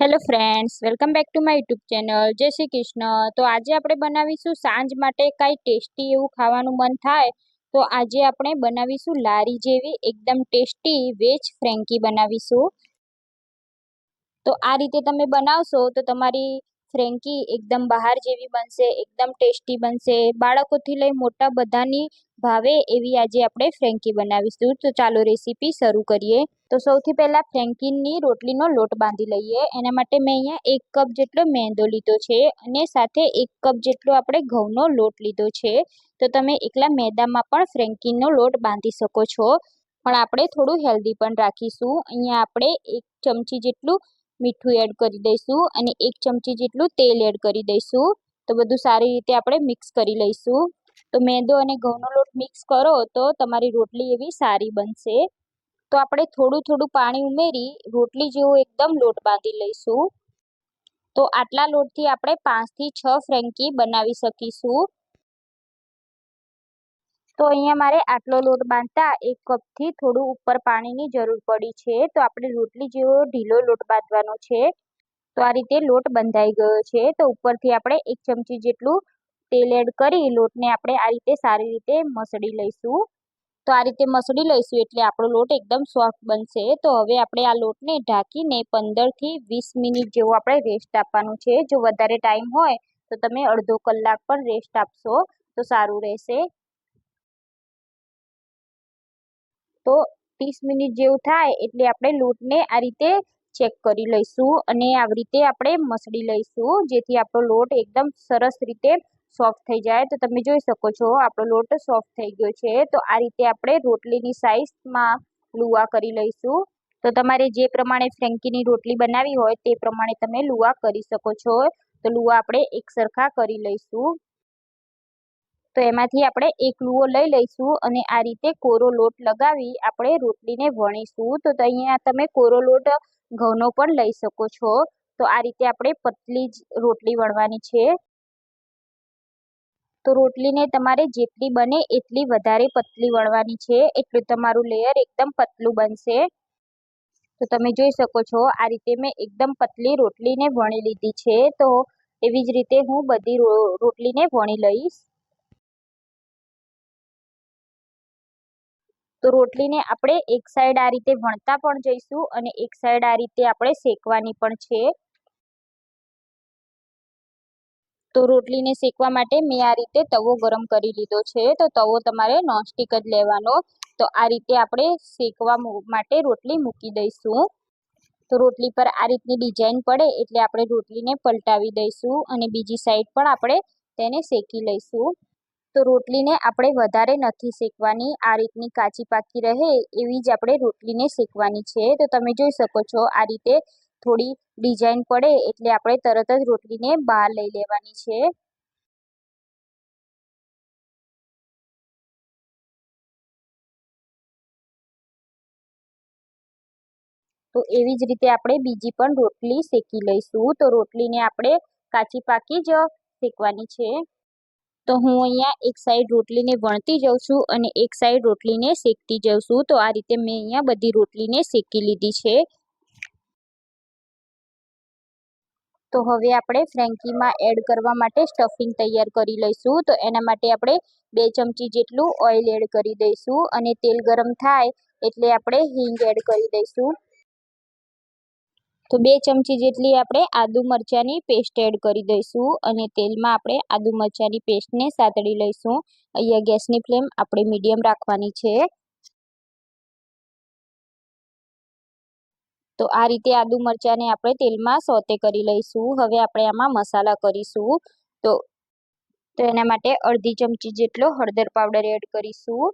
Hello friends welcome back to my YouTube channel Jay Shri Krishna. તો આજે આપણે બનાવીશું સાંજ માટે કાંઈ ટેસ્ટી એવું ખાવાનું મન થાય, તો આજે આપણે બનાવીશું લારી જેવી એકદમ ટેસ્ટી વેજ ફ્રેન્કી બનાવીશું. તો આ રીતે તમે બનાવશો તો તમારી ફ્રેન્કી એકદમ બહાર જેવી બનશે, એકદમ ટેસ્ટી બનશે. બાળકોથી લઈ મોટા બધાની ભાવે એવી આજે આપણે ફ્રેન્કી બનાવીશું. તો ચાલો રેસીપી શરૂ કરીએ. તો સૌથી પહેલાં ફ્રેન્કીની રોટલીનો લોટ બાંધી લઈએ. એના માટે મેં અહીંયા એક કપ જેટલો મેંદો લીધો છે અને સાથે એક કપ જેટલો આપણે ઘઉંનો લોટ લીધો છે. તો તમે એકલા મેદામાં પણ ફ્રેન્કીનો લોટ બાંધી શકો છો. પણ આપણે થોડું હેલ્ધી પણ રાખીશું. અહીંયા આપણે એક ચમચી જેટલું મીઠું એડ કરી દઈશું અને એક ચમચી જેટલું તેલ એડ કરી દઈશું. તો બધું સારી રીતે આપણે મિક્સ કરી લઈશું. તો મેંદો અને ઘઉંનો લોટ મિક્સ કરો તો તમારી રોટલી એવી સારી બનશે. તો આપણે થોડું થોડું પાણી ઉમેરી રોટલી જેવો એકદમ લોટ બાંધી લઈશું. તો આટલા લોટથી આપણે પાંચથી છ ફ્રેન્કી બનાવી શકીશું. તો અહીંયા મારે આટલો લોટ બાંધતા એક કપથી થોડું ઉપર પાણીની જરૂર પડી છે. તો આપણે રોટલી જેવો ઢીલો લોટ બાંધવાનો છે. તો આ રીતે લોટ બંધાઈ ગયો છે. તો ઉપરથી આપણે એક ચમચી જેટલું તેલ એડ કરી લોટને આપણે આ રીતે સારી રીતે મસળી લઈશું. તો આ રીતે મસળી લઈશું એટલે આપણો લોટ એકદમ સોફ્ટ બનશે. તો હવે આપણે આ લોટને ઢાંકીને પંદરથી વીસ મિનિટ જેવો આપણે રેસ્ટ આપવાનું છે. જો વધારે ટાઈમ હોય તો તમે અડધો કલાક પણ રેસ્ટ આપશો. તો સારું રહેશે. તો ત્રીસ મિનિટ જેવું થાય એટલે આપણે લોટને આ રીતે ચેક કરી લઈશું અને આવી રીતે આપણે મસળી લઈશું, જેથી આપણો લોટ એકદમ સરસ રીતે સોફ્ટ થઈ જાય. તો તમે જોઈ શકો છો, આપણો લોટ સોફ્ટ થઈ ગયો છે. તો આ રીતે આપણે રોટલીની સાઇઝમાં લુવા કરી લઈશું. તો તમારે જે પ્રમાણે ફ્રેન્કીની રોટલી બનાવી હોય તે પ્રમાણે તમે લુવા કરી શકો છો. તો લુવા આપણે એક સરખા કરી લઈશું. તો એમાંથી આપણે એક લુઓ લઈ લઈશું અને આ રીતે કોરો લોટ લગાવી આપણે રોટલીને વણીશું. તો અહીંયા તમે કોરો લોટ ઘઉંનો પણ લઈ શકો છો. તો આ રીતે આપણે પતલી જ રોટલી વણવાની છે. તો રોટલીને તમારે જેટલી બને એટલી વધારે પતલી વળવાની છે. એટલું તમારું લેયર એકદમ પતલું બનશે. તો તમે જોઈ શકો છો આ રીતે મેં એકદમ પતલી રોટલીને વણી લીધી છે. તો એવી જ રીતે હું બધી રોટલીને વણી લઈશ. તો રોટલીને આપણે એક સાઈડ આ રીતે વણતા પણ જઈશું અને એક સાઈડ આ રીતે આપણે શેકવાની પણ છે. તો રોટલીને શેકવા માટે મેં આ રીતે તવો ગરમ કરી લીધો છે. તો તવો તમારે નોનસ્ટિક જ લેવાનો. તો આ રીતે આપણે શેકવા માટે રોટલી મૂકી દઈશું. તો રોટલી પર આ રીતની ડિઝાઇન પડે એટલે આપણે રોટલીને પલટાવી દઈશું અને બીજી સાઈડ પણ આપણે તેને શેકી લઈશું. તો રોટલીને આપણે વધારે નથી શેકવાની. આ રીતની કાચી પાકી રહે એવી જ આપણે રોટલીને શેકવાની છે. તો તમે જોઈ શકો છો આ રીતે થોડી ડિઝાઇન પડે એટલે આપણે તરત જ રોટલીને બહાર લઈ લેવાની છે. તો એવી જ રીતે આપણે બીજી પણ રોટલી શેકી લઈશું. તો રોટલીને આપણે કાચી પાકી જ શેકવાની છે. તો હું અહીંયા એક સાઈડ રોટલીને વણતી જાઉં છું અને એક સાઈડ રોટલીને શેકતી જાઉં છું. તો આ રીતે મેં અહીંયા બધી રોટલીને શેકી લીધી છે. તો હવે આપણે ફ્રેન્કીમાં એડ કરવા માટે સ્ટફિંગ તૈયાર કરી લઈશું. તો એના માટે આપણે બે ચમચી જેટલું ઓઇલ એડ કરી દઈશું અને તેલ ગરમ થાય એટલે આપણે હિંગ એડ કરી દઈશું. તો બે ચમચી જેટલી આપણે આદુ મરચાંની પેસ્ટ એડ કરી દઈશું અને તેલમાં આપણે આદુ મરચાંની પેસ્ટને સાતળી લઈશું. અહીંયા ગેસની ફ્લેમ આપણે મીડિયમ રાખવાની છે. તો આ રીતે આદુ મરચાંને આપણે તેલમાં સોતે કરી લઈશું. હવે આપણે આમાં મસાલા કરીશું. તો તો એના માટે અડધી ચમચી જેટલો હળદર પાવડર એડ કરીશું.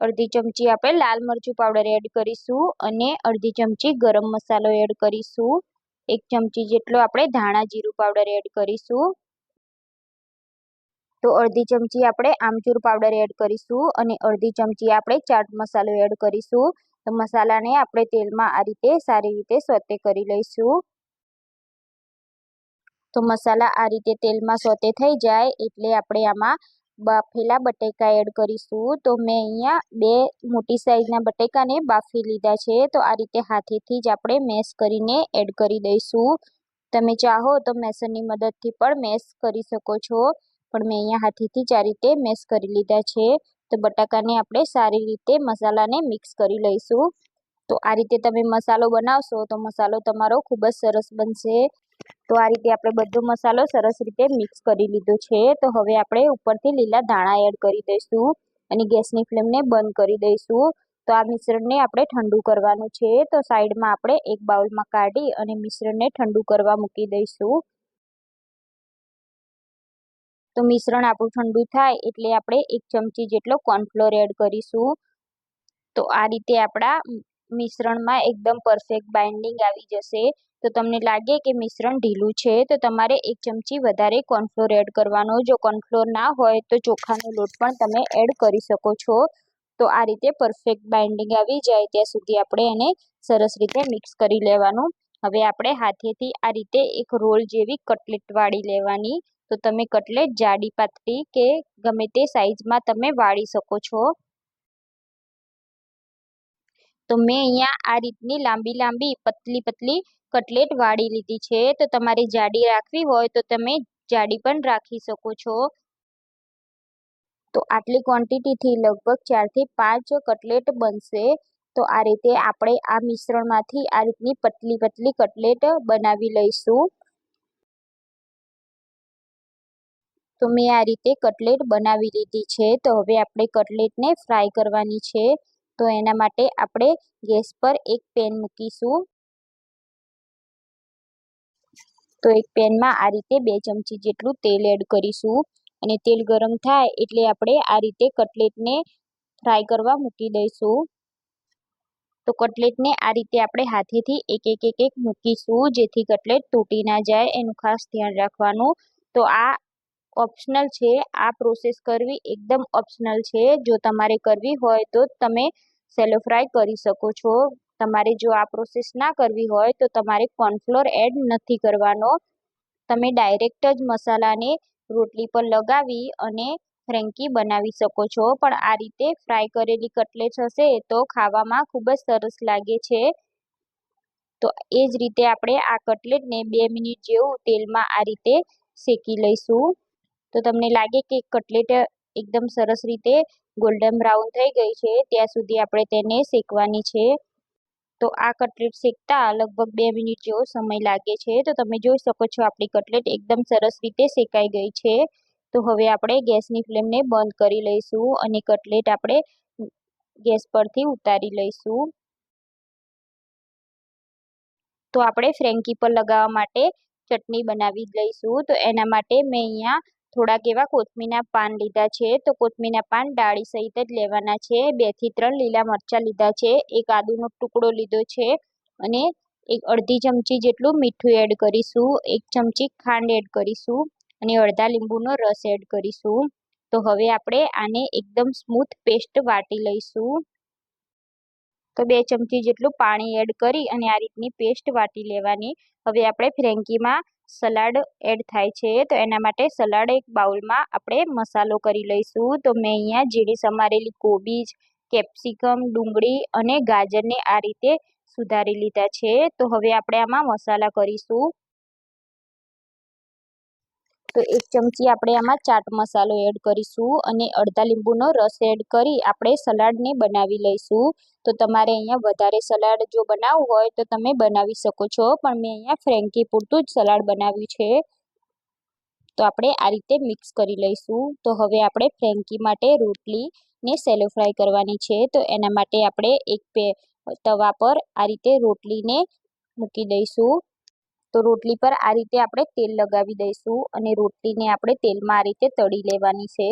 અડધી ચમચી આપણે લાલ મરચું પાવડર એડ કરીશું અને અડધી ચમચી ગરમ મસાલો એડ કરીશું. એક ચમચી જેટલો આપણે ધાણા જીરું પાવડર એડ કરીશું. તો અડધી ચમચી આપણે આમચૂર પાવડર એડ કરીશું અને અડધી ચમચી આપણે ચાટ મસાલો એડ કરીશું. તો મસાલાને આપણે તેલમાં આ રીતે સારી રીતે સોતે કરી લઈશું. તો મસાલા આ રીતે તેલમાં સોતે થઈ જાય એટલે આપણે આમાં બાફેલા બટેકા એડ કરીશું. તો મેં અહીંયા બે મોટી સાઈઝના બટેકાને બાફી લીધા છે. તો આ રીતે હાથેથી જ આપણે મેશ કરીને એડ કરી દઈશું. તમે ચાહો તો મેસરની મદદથી પણ મેશ કરી શકો છો. પણ મેં અહીંયા હાથેથી જ આ રીતે મેશ કરી લીધા છે. તો બટાકાને આપણે સારી રીતે મસાલાને મિક્સ કરી લઈશું. તો આ રીતે તમે મસાલો બનાવશો તો મસાલો તમારો ખૂબ જ સરસ બનશે. તો આ રીતે આપણે બધો મસાલો સરસ રીતે મિક્સ કરી લીધો છે. તો હવે આપણે ઉપરથી લીલા ધાણા એડ કરી દઈશું અને ગેસની ફ્લેમને બંધ કરી દઈશું. તો આ મિશ્રણને આપણે ઠંડુ કરવાનું છે. તો સાઈડમાં આપણે એક બાઉલમાં કાઢી અને મિશ્રણને ઠંડુ કરવા મૂકી દઈશું. તો મિશ્રણ આપણું ઠંડુ થાય એટલે આપણે એક ચમચી જેટલો કોર્નફ્લોર એડ કરીશું. તો આ રીતે આપણા મિશ્રણમાં એકદમ પરફેક્ટ બાઇન્ડિંગ આવી જશે. તો તમને લાગે કે મિશ્રણ ઢીલું છે, તો તમારે એક ચમચી વધારે કોર્નફ્લોર એડ કરવાનો. જો કોર્નફ્લોર ના હોય, તો ચોખાનો લોટ પણ તમે એડ કરી શકો છો. તો આ રીતે પરફેક્ટ બાઇન્ડિંગ આવી જાય, ત્યાં સુધી આપણે એને સરસ રીતે મિક્સ કરી લેવાનું. હવે આપણે હાથેથી આ રીતે એક રોલ જેવી કટલેટ વાળી લેવાની. તો તમે કટલેટ જાડી પાતળી કે ગમે તે સાઇઝમાં તમે વાળી શકો છો. તો મેં અહીંયા આ રીતની લાંબી લાંબી, પતલી પતલી કટલેટ વાળી લીધી છે, તો તમારે જાડી રાખવી હોય તો તમે જાડી પણ રાખી શકો છો. તો આટલી ક્વોન્ટિટીથી લગભગ ચારથી પાંચ કટલેટ બનશે. તો આ રીતે આપણે આ મિશ્રણમાંથી આ રીતની પતલી પતલી કટલેટ બનાવી લઈશું. તો મેં આ રીતે કટલેટ બનાવી લીધી છે, તો હવે આપણે કટલેટને ફ્રાય કરવાની છે. તો એના માટે આપણે ગેસ પર એક પેન મૂકીશું. તો એક પેનમાં આ રીતે બે ચમચી જેટલું તેલ એડ કરીશું. અને તેલ ગરમ થાય એટલે આપણે આ રીતે કટલેટને ફ્રાય કરવા મૂકી દઈશું. તો કટલેટને આ રીતે આપણે હાથેથી એક એક એક એક મૂકીશું જેથી કટલેટ તૂટી ના જાય. એનું ખાસ ધ્યાન રાખવાનું. તો આ ઓપ્શનલ છે. આ પ્રોસેસ કરવી એકદમ ઓપ્શનલ છે. જો તમારે કરવી હોય તો તમે સેલો ફ્રાય કરી શકો છો. તમારે જો આ પ્રોસેસ ના કરવી હોય તો તમારે કોર્નફ્લોર એડ નથી કરવાનો. તમે ડાયરેક્ટ જ મસાલાને રોટલી પર લગાવી અને ફ્રેન્કી બનાવી શકો છો. પણ આ રીતે ફ્રાય કરેલી કટલેટ હશે તો ખાવામાં ખૂબ જ સરસ લાગે છે. તો એ જ રીતે આપણે આ કટલેટને બે મિનિટ જેવું તેલમાં આ રીતે શેકી લઈશું. તો તમને લાગે કે કટલેટ એકદમ સરસ રીતે ગોલ્ડન બ્રાઉન થઈ ગઈ છે, ત્યાં સુધી આપણે તેને શેકવાની છે. તો આ કટલેટ શેકતા લગભગ બે મિનિટ જેવો સમય લાગે છે. તો તમે જોઈ શકો છો આપણી કટલેટ એકદમ સરસ રીતે શેકાઈ ગઈ છે. તો હવે આપણે ગેસની ફ્લેમને બંધ કરી લઈશું અને કટલેટ આપણે ગેસ પરથી ઉતારી લઈશું. તો આપણે ફ્રેન્કી પર લગાવવા માટે ચટણી બનાવી લઈશું. તો એના માટે મેં અહીંયા થોડાક એવા કોથમીના પાન લીધા છે. તો કોથમીના પાન ડાળી સહિત જ લેવાના છે. બેથી ત્રણ લીલા મરચાં લીધા છે. એક આદુનો ટુકડો લીધો છે અને એક અડધી ચમચી જેટલું મીઠું એડ કરીશું. એક ચમચી ખાંડ એડ કરીશું અને અડધા લીંબુનો રસ એડ કરીશું. તો હવે આપણે આને એકદમ સ્મૂથ પેસ્ટ વાટી લઈશું. તો બે ચમચી જેટલું પાણી એડ કરી અને આ રીતની પેસ્ટ વાટી લેવાની. હવે આપણે ફ્રેન્કીમાં સલાડ એડ થાય છે, તો એના માટે સલાડ એક બાઉલમાં આપણે મસાલો કરી લઈશું. તો મેં અહીંયા ઝીણી સમારેલી કોબીજ, કેપ્સિકમ, ડુંગળી અને ગાજરને આ રીતે સુધારી લીધા છે. તો હવે આપણે આમાં મસાલા કરીશું. તો એક ચમચી આપણે આમાં ચાટ મસાલો એડ કરીશું અને અડધા લીંબુનો રસ એડ કરી આપણે સલાડને બનાવી લઈશું. તો તમારે અહીંયા વધારે સલાડ જો બનાવવું હોય તો તમે બનાવી શકો છો, પણ મેં અહીંયા ફ્રેન્કી પૂરતું જ સલાડ બનાવ્યું છે. તો આપણે આ રીતે મિક્સ કરી લઈશું. તો હવે આપણે ફ્રેન્કી માટે રોટલીને સેલો ફ્રાય કરવાની છે. તો એના માટે આપણે એક તવા પર આ રીતે રોટલીને મૂકી દઈશું. તો રોટલી પર આ રીતે આપણે તેલ લગાવી દઈશું અને રોટલીને આપણે તેલમાં આ રીતે તળી લેવાની છે.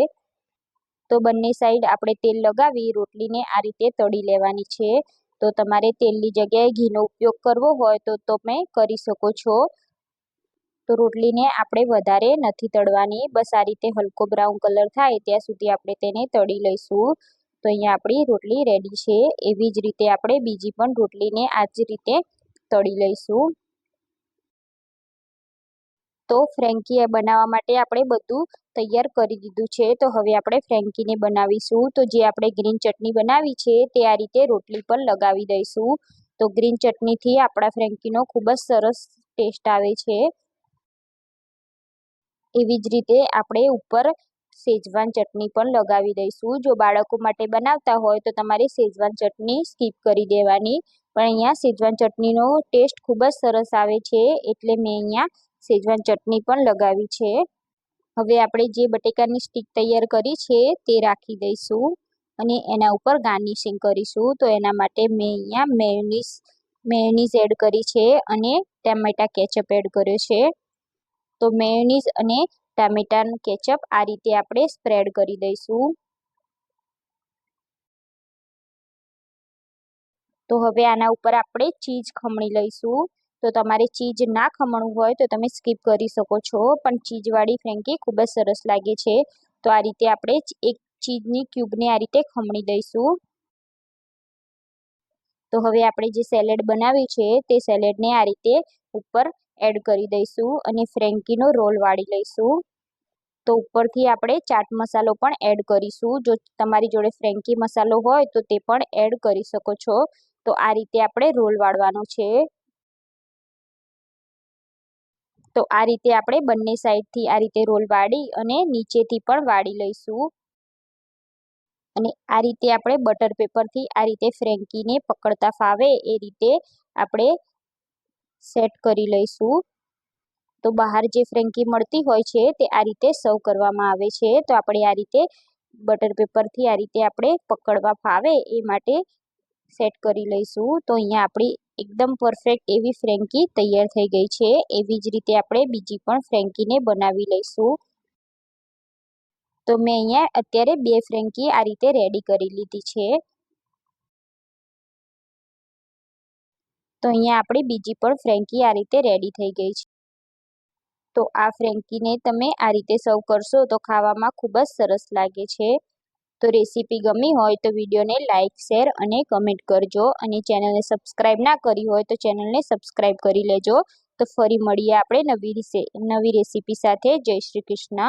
તો બંને સાઈડ આપણે તેલ લગાવી રોટલીને આ રીતે તળી લેવાની છે. તો તમારે તેલની જગ્યાએ ઘીનો ઉપયોગ કરવો હોય તો તમે કરી શકો છો. તો રોટલીને આપણે વધારે નથી તળવાની. બસ આ રીતે હલકો બ્રાઉન કલર થાય ત્યાં સુધી આપણે તેને તળી લઈશું. તો અહીંયા આપણી રોટલી રેડી છે. એવી જ રીતે આપણે બીજી પણ રોટલીને આ જ રીતે તળી લઈશું. તો ફ્રેન્કી બનાવવા માટે આપણે બધું તૈયાર કરી દીધું છે. તો હવે આપણે ફ્રેન્કીને બનાવીશું. તો જે આપણે ગ્રીન ચટણી બનાવી છે તે આ રીતે રોટલી પર લગાવી દઈશું. તો ગ્રીન ચટણીથી આપણા ફ્રેન્કીનો ખૂબ જ સરસ ટેસ્ટ આવે છે. એવી જ રીતે આપણે ઉપર શેજવાન ચટણી પણ લગાવી દઈશું. જો બાળકો માટે બનાવતા હોય તો તમારે શેજવાન ચટણી સ્કીપ કરી દેવાની. પણ અહીંયા શેજવાન ચટણીનો ટેસ્ટ ખૂબ જ સરસ આવે છે. એટલે મેં અહીંયા શેજવાન ચટણી પણ લગાવી છે. હવે આપણે જે બટેકાની સ્ટીક તૈયાર કરી છે તે રાખી દઈશું અને એના ઉપર ગાર્નિશિંગ કરીશું. તો એના માટે મેં અહીંયા મેયોનીઝ મેયોનીઝ એડ કરી છે અને ટામેટા કેચઅપ એડ કર્યો છે. તો મેયોનીઝ અને ટામેટાનું કેચઅપ આ રીતે આપણે સ્પ્રેડ કરી દઈશું. તો હવે આના ઉપર આપણે ચીઝ ખમણી લઈશું. તો તમારે ચીઝ ના ખમણવું હોય તો તમે સ્કીપ કરી શકો છો. પણ ચીઝવાળી ફ્રેન્કી ખૂબ જ સરસ લાગે છે. તો આ રીતે આપણે એક ચીઝની ક્યુબને આ રીતે ખમણી દઈશું. તો હવે આપણે જે સેલેડ બનાવ્યું છે તે સેલેડને આ રીતે ઉપર એડ કરી દઈશું અને ફ્રેન્કીનો રોલ વાળી લઈશું. તો ઉપરથી આપણે ચાટ મસાલો પણ એડ કરીશું. જો તમારી જોડે ફ્રેન્કી મસાલો હોય તો તે પણ એડ કરી શકો છો. તો આ રીતે આપણે રોલ વાળવાનો છે. તો આ રીતે આપણે બંને સાઈડથી આ રીતે રોલ વાળી અને નીચેથી પણ વાળી લઈશું. અને આ રીતે આપણે બટર પેપરથી આ રીતે ફ્રેન્કીને પકડતા ફાવે એ રીતે આપણે સેટ કરી લઈશું. તો બહાર જે ફ્રેન્કી મળતી હોય છે તે આ રીતે સર્વ કરવામાં આવે છે. તો આપણે આ રીતે બટર પેપરથી આ રીતે આપણે પકડવા ફાવે એ માટે સેટ કરી લઈશું. તો અહીંયા આપણી એકદમ પરફેક્ટ એવી ફ્રેન્કી તૈયાર થઈ ગઈ છે. એવી જ રીતે આપણે બીજી પણ ફ્રેન્કીને બનાવી લઈશું. તો મેં અહીંયા અત્યારે બે ફ્રેન્કી આ રીતે રેડી કરી લીધી છે. તો અહીંયા આપણી બીજી પણ ફ્રેન્કી આ રીતે રેડી થઈ ગઈ છે. તો આ ફ્રેન્કીને તમે આ રીતે સર્વ કરશો તો ખાવામાં ખૂબ જ સરસ લાગે છે. તો રેસીપી ગમી હોય તો વિડીયોને લાઇક શેર અને કમેન્ટ કરજો. અને ચેનલને સબસ્ક્રાઈબ ના કરી હોય તો ચેનલને સબસ્ક્રાઈબ કરી લેજો. તો ફરી મળીએ આપણે નવી નવી રેસીપી સાથે. જય શ્રી કૃષ્ણ.